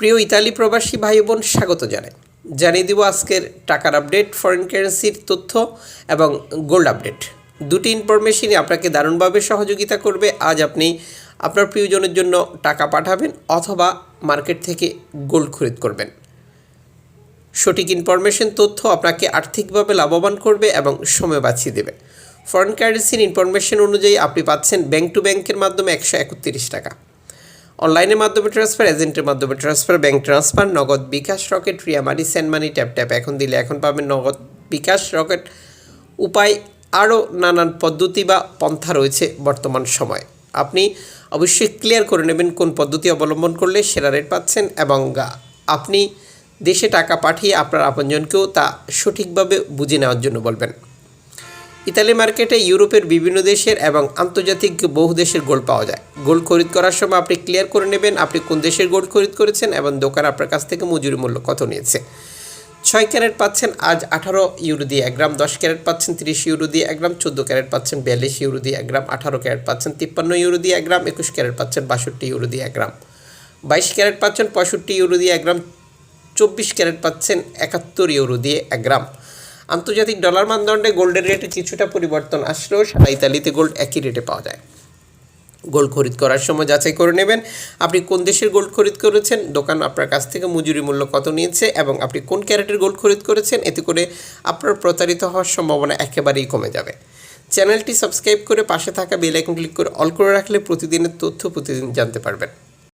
প্রিয় ইতালি প্রবাসী ভাই বোন স্বাগত জানাই। জানিয়ে দিব আজকের টাকার আপডেট ফরেন কারেন্সির তথ্য এবং গোল্ড আপডেট দুটি ইনফরমেশনই আপনাকে দারুণভাবে সহযোগিতা করবে। আজ আপনি আপনার প্রিয়জনের জন্য টাকা পাঠাবেন অথবা মার্কেট থেকে গোল্ড খরিদ করবেন। সঠিক ইনফরমেশন তথ্য আপনাকে আর্থিকভাবে লাভবান করবে এবং সময় বাঁচিয়ে দেবে। ফরেন কারেন্সির ইনফরমেশন অনুযায়ী আপনি পাচ্ছেন ব্যাংক টু ব্যাংকের মাধ্যমে একশো একত্রিশ টাকা। অনলাইনের মাধ্যমে ট্রান্সফার এজেন্টের মাধ্যমে transfer bank transfer Nagad bKash Rocket Ria money send money tap tap এখন দিলে এখন পাবেন নগদ বিকাশ রকেট উপায় আরও নানান পদ্ধতি বা পন্থা রয়েছে বর্তমান সময়। আপনি অবশ্যই ক্লিয়ার করে নেবেন কোন পদ্ধতি অবলম্বন করলে সেরা রেট পাচ্ছেন এবং আপনি দেশে টাকা পাঠিয়ে আপনার আপনজনকেও তা সঠিকভাবে বুঝে নেওয়ার জন্য বলবেন। ইতালি মার্কেটে ইউরোপের বিভিন্ন দেশের এবং আন্তর্জাতিক বহু দেশের গোল্ড পাওয়া যায়। গোল্ড খরিদ করার সময় আপনি ক্লিয়ার করে নেবেন আপনি কোন দেশের গোল্ড খরিদ করেছেন এবং দোকান আপনার কাছ থেকে মজুরি মূল্য কত নিয়েছে। ছয় ক্যারেট পাচ্ছেন আজ আঠারো ইউরো দিয়ে এক গ্রাম, দশ ক্যারেট পাচ্ছেন তিরিশ ইউরো দিয়ে এক গ্রাম, চোদ্দ ক্যারেট পাচ্ছেন বিয়াল্লিশ ইউরো দিয়ে এক গ্রাম, আঠারো ক্যারেট পাচ্ছেন তিপ্পান্ন ইউরো দিয়ে এক গ্রাম, একুশ ক্যারেট পাচ্ছেন বাষট্টি ইউরো দিয়ে এক গ্রাম। বাইশ ক্যারেট পাচ্ছেন পঁয়ষট্টি ইউরো দিয়ে এক গ্রাম, চব্বিশ ক্যারেট পাচ্ছেন একাত্তর ইউরো দিয়ে এক গ্রাম। আন্তর্জাতিক ডলার মানদণ্ডে গোল্ডের রেটে কিছুটা পরিবর্তন আসলেও সারা ইতালিতে গোল্ড একই রেটে পাওয়া যায়। গোল্ড খরিদ করার সময় যাচাই করে নেবেন, আপনি কোন দেশের গোল্ড খরিদ করেছেন, দোকান আপনার কাছ থেকে মজুরি মূল্য কত নিয়েছে এবং আপনি কোন ক্যারেটের গোল্ড খরিদ করেছেন, এতে করে আপনার প্রতারিত হওয়ার সম্ভাবনা একেবারেই কমে যাবে। চ্যানেলটি সাবস্ক্রাইব করে পাশে থাকা বেল আইকন ক্লিক করে অল করে রাখলে প্রতিদিনের তথ্য প্রতিদিন জানতে পারবেন।